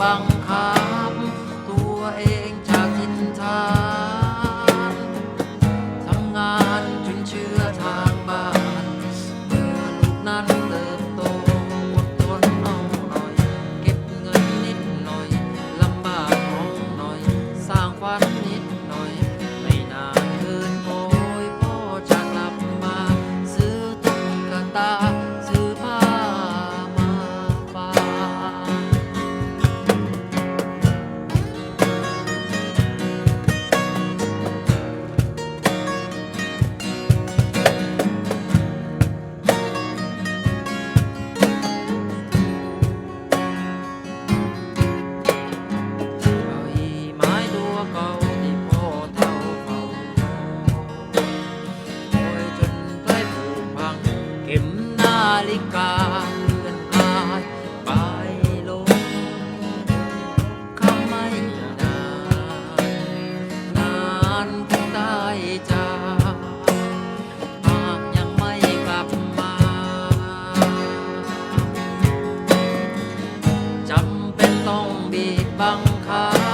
บังคับ ตัวเองจากทินทานทำงานจนเชื่อทางบ้า ฬิกาเลือนหายไปลงคำไม่นานนานถึงได้จากหากยังไม่กลับมาจำเป็นต้องบีบบังคับ